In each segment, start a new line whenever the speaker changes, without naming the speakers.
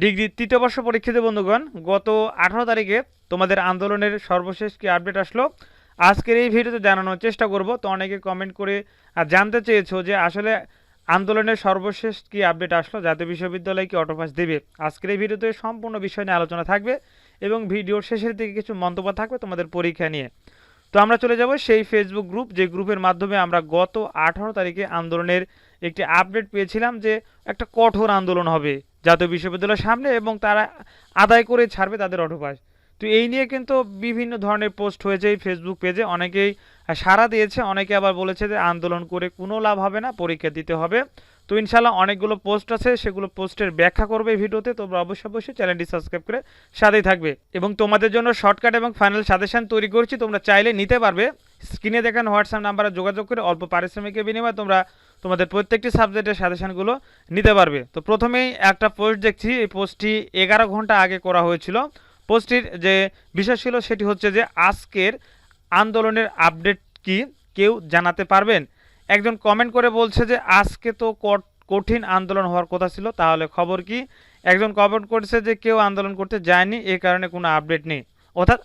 Degree তৃতীয় বর্ষ পরীক্ষিত বন্ধুগণ, গত আঠারো তারিখে তোমাদের আন্দোলনের সর্বশেষ কি আপডেট আসলো? আজকের এই ভিডিওতে জানানোর চেষ্টা করব। তো অনেকে কমেন্ট করে জানতে চেয়েছো যে আসলে আন্দোলনের সর্বশেষ কি আপডেট আসলো, জাতীয় বিশ্ববিদ্যালয় কি অটোপাস দেবে? আজকের এই ভিডিওতে সম্পূর্ণ বিষয় নিয়ে আলোচনা থাকবে এবং ভিডিওর শেষের দিকে কিছু মন্তব্য থাকবে তোমাদের পরীক্ষা নিয়ে। তো আমরা চলে যাব সেই ফেসবুক গ্রুপ যে গ্রুপের মাধ্যমে আমরা গত আঠারো তারিখে আন্দোলনের একটি আপডেট পেয়েছিলাম যে একটা কঠোর আন্দোলন হবে জাতীয় বিশ্ববিদ্যালয়ের সামনে এবং তারা আদায় করে ছাড়বে তাদের অটোপাস। তো এই নিয়ে কিন্তু বিভিন্ন ধরনের পোস্ট হয়েছে এই ফেসবুক পেজে অনেকেই সাড়া দিয়েছে, অনেকে আবার বলেছে যে আন্দোলন করে কোনো লাভ হবে না, পরীক্ষা দিতে হবে। তো ইনশাল্লাহ অনেকগুলো পোস্ট আছে, সেগুলো পোস্টের ব্যাখ্যা করবে ভিডিওতে। তোমরা অবশ্যই অবশ্যই চ্যানেলটি সাবস্ক্রাইব করে সাথেই থাকবে। এবং তোমাদের জন্য শর্টকাট এবং ফাইনাল সাজেশন তৈরি করছি, তোমরা চাইলে নিতে পারবে। স্ক্রিনে দেখানো হোয়াটসঅ্যাপ নাম্বারে যোগাযোগ করে অল্প পারিশ্রমিকের বিনিময়ে তোমরা তোমাদের প্রত্যেকটি সাবজেক্টের সাজেশনগুলো নিতে পারবে। তো প্রথমেই একটা পোস্ট দেখছি, এই পোস্টটি এগারো ঘণ্টা আগে করা হয়েছিল। পোস্টটির যে বিষয় ছিল, সেটি হচ্ছে যে আজকের আন্দোলনের আপডেট কি, কেউ জানাতে পারবেন? একজন কমেন্ট করে বলছে যে, আজকে তো কঠিন আন্দোলন হওয়ার কথা ছিল, তাহলে খবর কি? একজন কমেন্ট করেছে যে, কেউ আন্দোলন করতে যায়নি এই কারণে কোনো আপডেট নেই। অর্থাৎ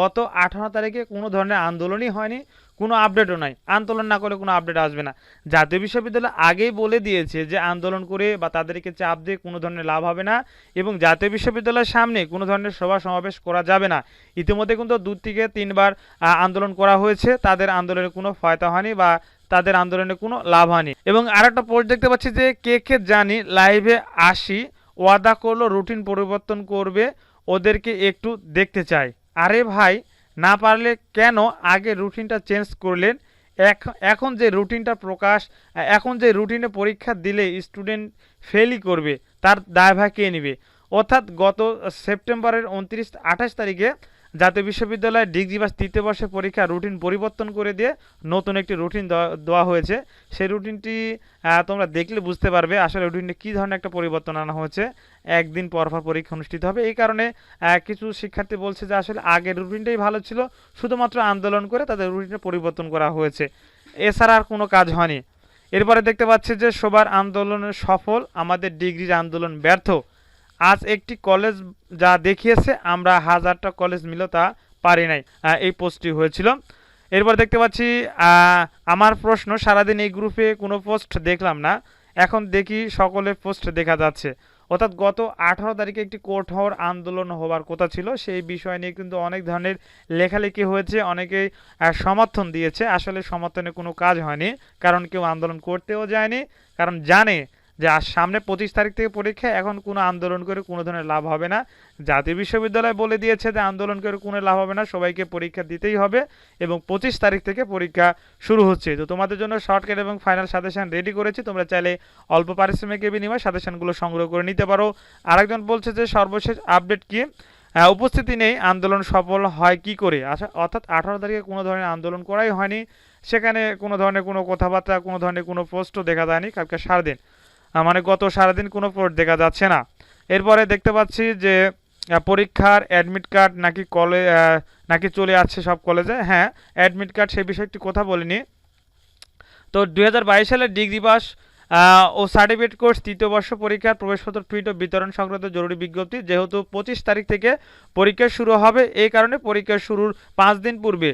গত আঠারো তারিখে কোনো ধরনের আন্দোলনই হয়নি, কোনো আপডেটও নাই। আন্দোলন না করে কোনো আপডেট আসবে না। জাতীয় বিশ্ববিদ্যালয় আগেই বলে দিয়েছে যে, আন্দোলন করে বা তাদেরকে চাপ দিয়ে কোনো ধরনের লাভ হবে না এবং জাতীয় বিশ্ববিদ্যালয়ের সামনে কোনো ধরনের সভা সমাবেশ করা যাবে না। ইতিমধ্যে কিন্তু দু থেকে তিনবার আন্দোলন করা হয়েছে। তাদের আন্দোলনে কোনো ফয়তা হয়নি বা তাদের আন্দোলনে কোনো লাভ হয়নি। এবং আরেকটা পোস্ট দেখতে পাচ্ছি যে কে কে জানি লাইভে আসি, ওয়াদা করল রুটিন পরিবর্তন করবে, ওদেরকে একটু দেখতে চাই। আরে ভাই, না পারলে কেন আগে রুটিনটা চেঞ্জ করলেন? এখন যে রুটিনটা প্রকাশ, এখন যে রুটিনে পরীক্ষা দিলে স্টুডেন্ট ফেলই করবে, তার দায়ভার কে নেবে? অর্থাৎ গত সেপ্টেম্বরের উনত্রিশ, আঠাশ তারিখে জাতীয় বিশ্ববিদ্যালয়ের ডিগ্রি বা তৃতীয় বর্ষের পরীক্ষা রুটিন পরিবর্তন করে দিয়ে নতুন একটি রুটিন দেওয়া হয়েছে। সেই রুটিনটি তোমরা দেখলে বুঝতে পারবে আসলে রুটিনে কী ধরনের একটা পরিবর্তন আনা হয়েছে। একদিন পর পর পরীক্ষা অনুষ্ঠিত হবে। এই কারণে কিছু শিক্ষার্থী বলছে যে আসলে আগের রুটিনটাই ভালো ছিল, শুধুমাত্র আন্দোলন করে তাদের রুটিনে পরিবর্তন করা হয়েছে। এছাড়া আর কোনো কাজ হয়নি। এরপরে দেখতে পাচ্ছি যে সবার আন্দোলনের সফল, আমাদের ডিগ্রির আন্দোলন ব্যর্থ। আজ একটি কলেজ যা দেখিয়েছে, আমরা হাজারটা কলেজ মিলেও তা পারি নাই এই পোস্টটি হয়েছিল। এরপর দেখতে পাচ্ছি আমার প্রশ্ন, সারাদিন এই গ্রুপে কোনো পোস্ট দেখলাম না, এখন দেখি সকলের পোস্ট দেখা যাচ্ছে। অর্থাৎ গত আঠারো তারিখে একটি কঠোর আন্দোলন হওয়ার কথা ছিল, সেই বিষয় নিয়ে কিন্তু অনেক ধরনের লেখালেখি হয়েছে, অনেকেই সমর্থন দিয়েছে। আসলে সমর্থনে কোনো কাজ হয়নি, কারণ কেউ আন্দোলন করতেও যায়নি, কারণ জানে যে আজ সামনে পঁচিশ তারিখ থেকে পরীক্ষা, এখন কোনো আন্দোলন করে কোনো ধরনের লাভ হবে না। জাতীয় বিশ্ববিদ্যালয় বলে দিয়েছে যে আন্দোলন করে কোনো লাভ হবে না, সবাইকে পরীক্ষা দিতেই হবে এবং পঁচিশ তারিখ থেকে পরীক্ষা শুরু হচ্ছে। তো তোমাদের জন্য শর্টকাট এবং ফাইনাল সাজেশন রেডি করেছি, তোমরা চাইলে অল্প পারিশ্রমিকের বিনিময়ে সাজেশনগুলো সংগ্রহ করে নিতে পারো। আরেকজন বলছে যে সর্বশেষ আপডেট কি? উপস্থিতি নেই, আন্দোলন সফল হয় কি করে? আচ্ছা অর্থাৎ আঠারো তারিখে কোনো ধরনের আন্দোলন করাই হয়নি। সেখানে কোনো ধরনের কোনো কথাবার্তা, কোনো ধরনের কোনো পোস্টও দেখা যায়নি, কালকে সারাদিন। মানে গত সারাদিন কোনো পোস্ট দেখা যাচ্ছে না। এরপরে দেখতে পাচ্ছি যে পরীক্ষার অ্যাডমিট কার্ড নাকি কলে নাকি চলে আসছে সব কলেজে হ্যাঁ অ্যাডমিট কার্ড সেই বিষয়ে একটি কথা বলিনি। তো দু হাজার বাইশ সালের ডিগ্রি পাস ও সার্টিফিকেট কোর্স তৃতীয় বর্ষ পরীক্ষার প্রবেশপত্র টুইট ও বিতরণ সংক্রান্ত জরুরি বিজ্ঞপ্তি। যেহেতু পঁচিশ তারিখ থেকে পরীক্ষা শুরু হবে, এই কারণে পরীক্ষা শুরুর পাঁচ দিন পূর্বে।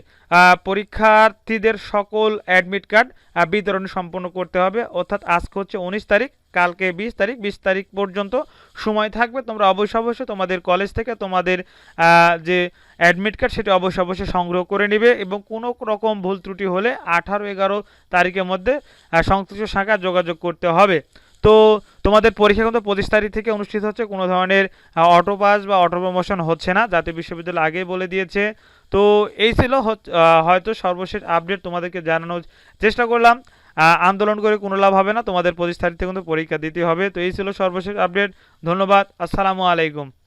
পরীক্ষার্থীদের সকল অ্যাডমিট কার্ড বিতরণ সম্পন্ন করতে হবে। অর্থাৎ আজকে হচ্ছে উনিশ তারিখ, কালকে বিশ তারিখ বিশ তারিখ পর্যন্ত সময় থাকবে। তোমরা অবশ্যই অবশ্যই তোমাদের কলেজ থেকে তোমাদের যে অ্যাডমিট কার্ড সেটি অবশ্যই অবশ্যই সংগ্রহ করে নেবে এবং কোনো রকম ভুল ত্রুটি হলে আঠারো এগারো তারিখের মধ্যে সংশ্লিষ্ট শাখায় যোগাযোগ করতে হবে। তো তোমাদের পরীক্ষা কিন্তু পঁচিশ তারিখ থেকে অনুষ্ঠিত হচ্ছে। কোনো ধরনের অটো পাস বা অটো প্রমোশন হচ্ছে না। জাতীয় বিশ্ববিদ্যালয় আগেই বলে দিয়েছে। তো এই ছিল হয়তো সর্বশেষ আপডেট তোমাদেরকে জানানোর চেষ্টা করলাম। আন্দোলন করে কোনো লাভ হবে না। তোমাদের পঁচিশ তারিখ থেকে কিন্তু পরীক্ষা দিতে হবে। তো এই ছিল সর্বশেষ আপডেট ধন্যবাদ। আসসালামু আলাইকুম।